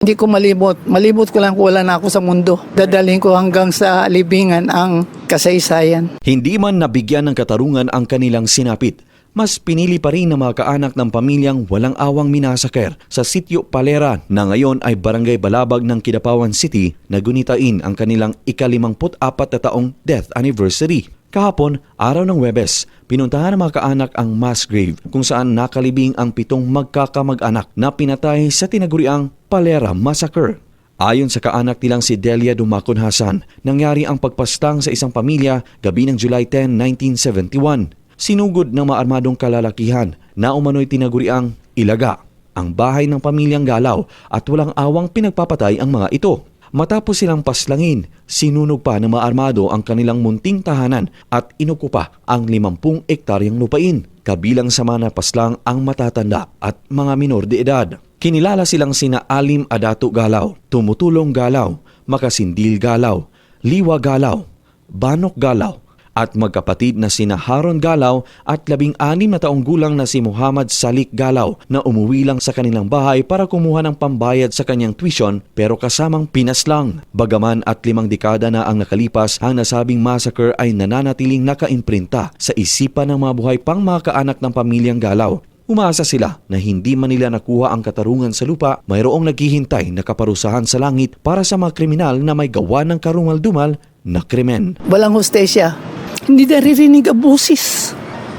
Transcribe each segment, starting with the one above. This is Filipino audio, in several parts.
Hindi ko malibot. Malibot ko lang kung wala na ako sa mundo. Dadalhin ko hanggang sa libingan ang kasaysayan. Hindi man nabigyan ng katarungan ang kanilang sinapit, mas pinili pa rin ng mga kaanak ng pamilyang walang awang minasaker sa sityo Palera na ngayon ay barangay Balabag ng Kidapawan City na gunitain ang kanilang ikalimamput apat na taong death anniversary. Kahapon, araw ng Webes, pinuntahan ng mga kaanak ang mass grave kung saan nakalibing ang pitong magkakamag-anak na pinatay sa tinaguriang Palera Massacre. Ayon sa kaanak nilang si Delia Dumakon Hasan, nangyari ang pagpastang sa isang pamilya gabi ng July 10, 1971. Sinugod ng maarmadong kalalakihan na umano'y tinaguriang Ilaga, ang bahay ng pamilyang Galaw at walang awang pinagpapatay ang mga ito. Matapos silang paslangin, sinunog pa ng maarmado ang kanilang munting tahanan at inukupa ang 50 ektaryang lupain. Kabilang sa mga napaslang ang matatanda at mga minor de edad. Kinilala silang sina Alim Adato Galaw, Tumutulong Galaw, Makasindil Galaw, Liwa Galaw, Banok Galaw, at magkapatid na sina Haron Galaw at labing anim na taong gulang na si Muhammad Salik Galaw na umuwi lang sa kanilang bahay para kumuha ng pambayad sa kanyang tuition pero kasamang pinaslang. Bagaman at limang dekada na ang nakalipas, ang nasabing massacre ay nananatiling nakaimprinta sa isipan ng mga buhay pang mga kaanak ng pamilyang Galaw. Umaasa sila na hindi man nila nakuha ang katarungan sa lupa, mayroong naghihintay na kaparusahan sa langit para sa mga kriminal na may gawa ng karumal-dumal na krimen. Walang hostesya. Hindi naririnig ang busis.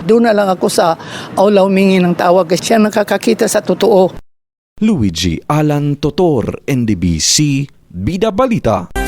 Doon na lang ako sa aula humingi ng tawag kasi siya nakakakita sa totoo. Luigi Alan Totor, NDBC, Bida Balita.